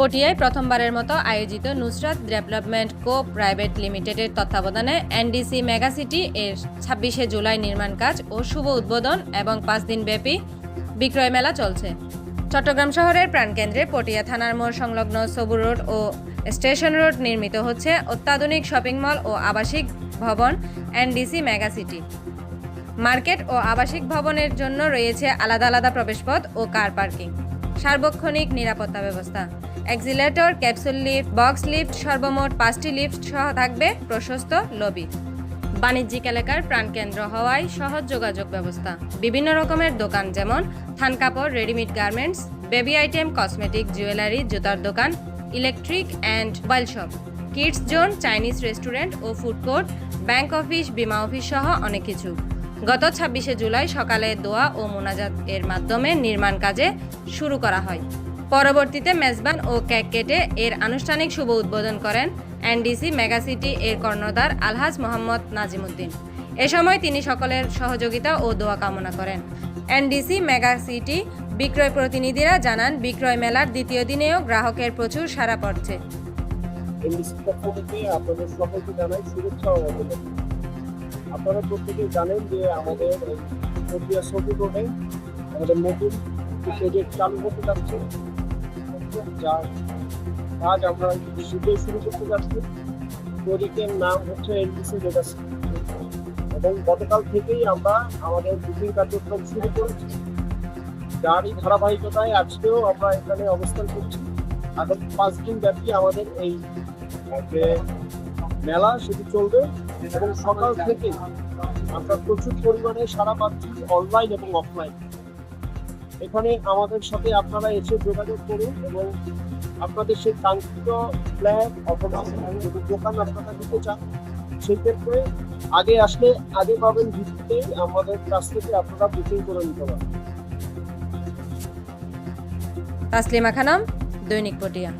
পটিয়ায় প্রথমবারের মতো আয়োজিত নুসরাত ডেভেলপমেন্ট কো প্রাইভেট লিমিটেডের তত্ত্বাবধানে এনডিসি মেগাসিটি এর ছাব্বিশে জুলাই নির্মাণ কাজ ও শুভ উদ্বোধন এবং পাঁচ দিনব্যাপী বিক্রয় মেলা চলছে। চট্টগ্রাম শহরের প্রাণকেন্দ্রে পটিয়া থানার মোড় সংলগ্ন সবুর রোড ও স্টেশন রোড নির্মিত হচ্ছে অত্যাধুনিক শপিং মল ও আবাসিক ভবন এনডিসি মেগাসিটি। মার্কেট ও আবাসিক ভবনের জন্য রয়েছে আলাদা আলাদা প্রবেশপথ ও কার পার্কিং। সার্বক্ষণিক নিরাপত্তা ব্যবস্থা। Escalator, capsule lift, box lift, সর্বমোট পাঁচটি লিফট সহ থাকবে প্রশস্ত লবি। বাণিজ্যিক এলাকার প্রাণকেন্দ্র হওয়ায় সহজ যোগাযোগ ব্যবস্থা। বিভিন্ন রকমের দোকান যেমন থান কাপড়, readymade garments, baby item, cosmetic, jewellery, জুতার দোকান, electric and mobile shop, kids zone, Chinese restaurant O food court, bank office, বিমা অফিস সহ অনেক কিছু। গত ছাব্বিশে জুলাই সকালে দোয়া ও মোনাজাত এর মাধ্যমে নির্মাণ কাজে শুরু করা হয়। পরবর্তীতে মেজবান ও কেক কেটে এর আনুষ্ঠানিক শুভ উদ্বোধন করেন এনডিসি মেগাসিটি এর কর্ণধার আলহাজ মোহাম্মদ নাজিমুদ্দিন। এ সময় তিনি সকলের সহযোগিতা ও দোয়া কামনা করেন। এনডিসি মেগাসিটি বিক্রয় প্রতিনিধিরা জানান, বিক্রয় মেলার দ্বিতীয় দিনেও গ্রাহকের প্রচুর সাড়া পড়ছে। আপনারা প্রত্যেকেই জানেন যে আমাদের পটিয়া রোডে আমাদের নতুন প্রজেক্ট চালু করতে যাচ্ছে যার কাজ আমরা শীঘ্রই শুরু করতে যাচ্ছি। প্রজেক্টের নাম হচ্ছে এনডিসি লেগাসি এবং গতকাল থেকেই আমরা আমাদের বুকিং কার্যক্রম শুরু করেছি। যারই ধারাবাহিকতায় আজকেও আমরা এখানে অবস্থান করছি। আগামী পাঁচ দিন ব্যাপী আমাদের এই মেলা সেটি চলবে। এবং সকাল থেকে আমরা প্রচুর পরিমাণে সারা পাচ্ছি অনলাইন এবং অফলাইন এখানে আমাদের সাথে আপনারা এসে যোগাযোগ করুন এবং আপনাদের সেই কাঙ্ক্ষিত ফ্ল্যাট অথবা যদি দোকান আপনারা দিতে চান সেক্ষেত্রে আগে আসলে আগে পাবেন ভিত্তিতে আমাদের কাছ থেকে আপনারা বুকিং করে নিতে পারেন তাসলিমা খানম, দৈনিক পটিয়া।